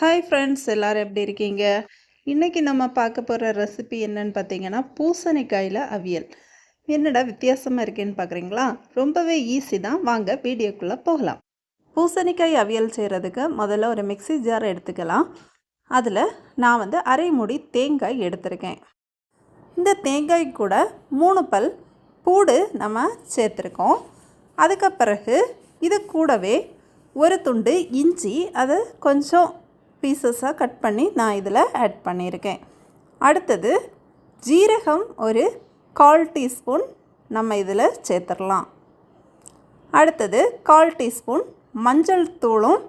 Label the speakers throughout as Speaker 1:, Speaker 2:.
Speaker 1: Hi friends எல்லோரும் எப்படி இருக்கீங்க? இன்றைக்கி நம்ம பார்க்க போகிற ரெசிபி என்னன்னு பார்த்தீங்கன்னா பூசணிக்காயில் அவியல். என்னடா வித்தியாசமாக இருக்கேன்னு பார்க்குறீங்களா? ரொம்பவே ஈஸி தான். வாங்க வீடியோக்குள்ளே போகலாம். பூசணிக்காய் அவியல் செய்கிறதுக்கு முதல்ல ஒரு மிக்ஸி ஜார் எடுத்துக்கலாம். அதில் நான் வந்து அரை மூடி தேங்காய் எடுத்திருக்கேன். இந்த தேங்காய் கூட மூணு பல் பூடு நம்ம சேர்த்துருக்கோம். அதுக்கு பிறகு இது கூடவே ஒரு துண்டு இஞ்சி அதை கொஞ்சம் பீசஸாக கட் பண்ணி நான் இதில் ஆட் பண்ணியிருக்கேன். அடுத்தது ஜீரகம் ஒரு கால் டீஸ்பூன் நம்ம இதில் சேர்த்துடலாம். அடுத்தது கால் டீஸ்பூன் மஞ்சள் தூளும்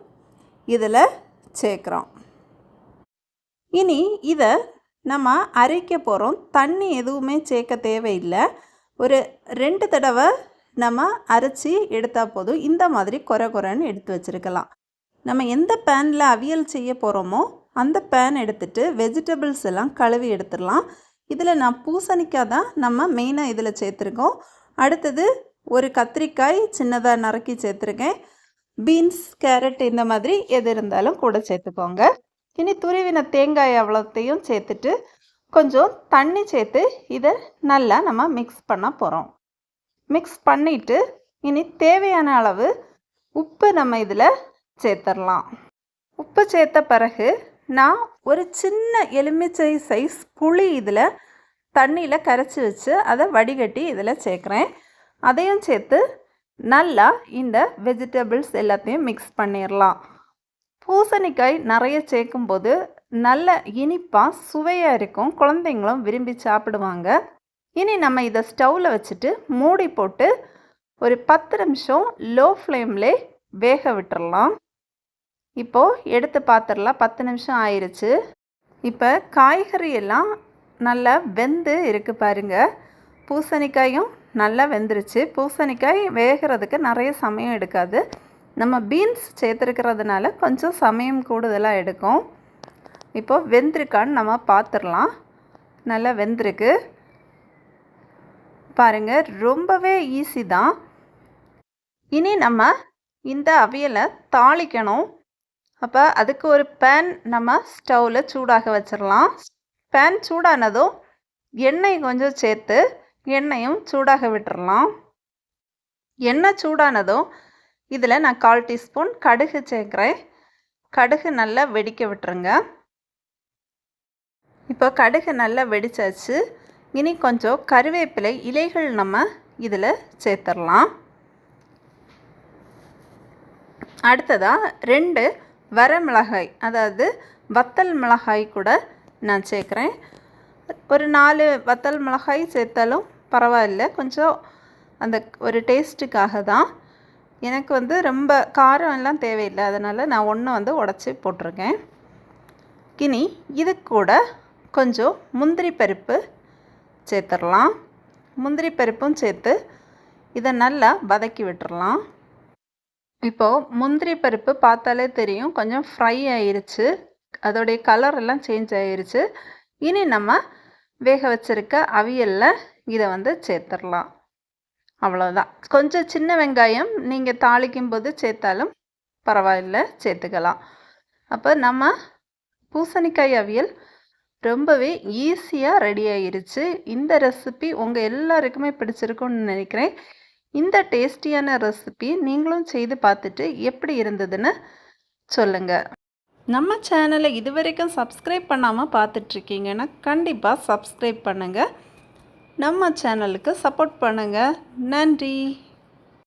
Speaker 1: இதில் சேர்க்குறோம். இனி இதை நம்ம அரைக்க போகிறோம். தண்ணி எதுவுமே சேர்க்க தேவையில்லை. ஒரு ரெண்டு தடவை நம்ம அரைச்சி எடுத்தால் போதும். இந்த மாதிரி குறை குறைன்னு எடுத்து வச்சுருக்கலாம். நம்ம எந்த பேனில் அவியல் செய்ய போகிறோமோ அந்த பேன் எடுத்துகிட்டு வெஜிடபிள்ஸ் எல்லாம் கழுவி எடுத்துடலாம். இதில் நான் பூசணிக்காய் தான் நம்ம மெயினாக இதில் சேர்த்துருக்கோம். அடுத்தது ஒரு கத்திரிக்காய் சின்னதாக நறுக்கி சேர்த்துருக்கேன். பீன்ஸ் கேரட் இந்த மாதிரி எது இருந்தாலும் கூட சேர்த்துக்கோங்க. இனி துருவின தேங்காய் அவ்வளோத்தையும் சேர்த்துட்டு கொஞ்சம் தண்ணி சேர்த்து இதை நல்லா நம்ம மிக்ஸ் பண்ண போகிறோம் மிக்ஸ் பண்ணிவிட்டு இனி தேவையான அளவு உப்பு நம்ம இதில் சேர்த்துடலாம் உப்பு சேர்த்த பிறகு நான் ஒரு சின்ன எலுமிச்சை சைஸ் புளி இதில் தண்ணியில் கரைச்சி வச்சு அதை வடிகட்டி இதில் சேர்க்குறேன். அதையும் சேர்த்து நல்லா இந்த வெஜிடபிள்ஸ் எல்லாத்தையும் மிக்ஸ் பண்ணிடலாம் பூசணிக்காய் நிறைய சேர்க்கும்போது நல்ல இனிப்பாக சுவையாக இருக்கும். குழந்தைங்களும் விரும்பி சாப்பிடுவாங்க. இனி நம்ம இதை ஸ்டவ்வில் வச்சுட்டு மூடி போட்டு ஒரு பத்து நிமிஷம் லோ ஃப்ளேம்லே வேக விட்டுறலாம் இப்போது எடுத்து பார்த்துடலாம் பத்து நிமிஷம் ஆயிடுச்சு இப்போ காய்கறி எல்லாம் நல்லா வெந்து இருக்குது பாருங்கள் பூசணிக்காயும் நல்லா வெந்துருச்சு. பூசணிக்காய் வேகிறதுக்கு நிறைய சமயம் எடுக்காது. நம்ம பீன்ஸ் சேர்த்துருக்கிறதுனால கொஞ்சம் சமயம் கூடுதலாக எடுக்கும். இப்போது வெந்திருக்கான்னு நம்ம பார்த்துடலாம் நல்லா வெந்திருக்கு. பாருங்கள் ரொம்பவே ஈஸி தான். இனி நம்ம இந்த அவியலை தாளிக்கணும். அப்போ அதுக்கு ஒரு பேன் நம்ம ஸ்டவ்வில் சூடாக வச்சிடலாம் பேன் சூடானதும் எண்ணெய் கொஞ்சம் சேர்த்து எண்ணெயும் சூடாக விட்டுறலாம் எண்ணெய் சூடானதும் இதில் நான் கால் டீஸ்பூன் கடுகு சேர்க்குறேன். கடுகு நல்லா வெடிக்க விட்டுருங்க. இப்போ கடுகு நல்லா வெடிச்சாச்சு. இனி கொஞ்சம் கருவேப்பிலை இலைகள் நம்ம இதில் சேர்த்துடலாம் அடுத்ததாக ரெண்டு வர மிளகாய் அதாவது வத்தல் மிளகாய் கூட நான் சேர்க்குறேன். ஒரு நாலு வத்தல் மிளகாய் சேர்த்தாலும் பரவாயில்ல. கொஞ்சம் அந்த ஒரு டேஸ்ட்டுக்காக தான். எனக்கு வந்து ரொம்ப காரம் எல்லாம் தேவையில்லை. அதனால் நான் ஒன்று வந்து உடச்சி போட்டிருக்கேன். கினி இது கூட கொஞ்சம் முந்திரி பருப்பு சேர்த்துடலாம். முந்திரி பருப்பும் சேர்த்து இதை நல்லா வதக்கி விட்டுடலாம். இப்போது முந்திரி பருப்பு பார்த்தாலே தெரியும். கொஞ்சம் ஃப்ரை ஆயிருச்சு. அதோடைய கலர் எல்லாம் சேஞ்ச் ஆயிருச்சு. இனி நம்ம வேக வச்சுருக்க அவியலில் இதை வந்து சேர்த்துடலாம். அவ்வளோதான் கொஞ்சம் சின்ன வெங்காயம் நீங்கள் தாளிக்கும் போது சேர்த்தாலும் பரவாயில்ல சேர்த்துக்கலாம். அப்போ நம்ம பூசணிக்காய் அவியல் ரொம்பவே ஈஸியாக ரெடி ஆயிருச்சு. இந்த ரெசிபி உங்கள் எல்லாருக்குமே பிடிச்சிருக்குன்னு நினைக்கிறேன். இந்த டேஸ்டியான ரெசிபி நீங்களும் செய்து பார்த்துட்டு எப்படி இருந்ததுன்னு சொல்லுங்கள் நம்ம சேனலை இது வரைக்கும் சப்ஸ்கிரைப் பண்ணாமல் பார்த்துட்ருக்கீங்கன்னா கண்டிப்பாக சப்ஸ்கிரைப் பண்ணுங்கள் நம்ம சேனலுக்கு சப்போர்ட் பண்ணுங்கள் நன்றி.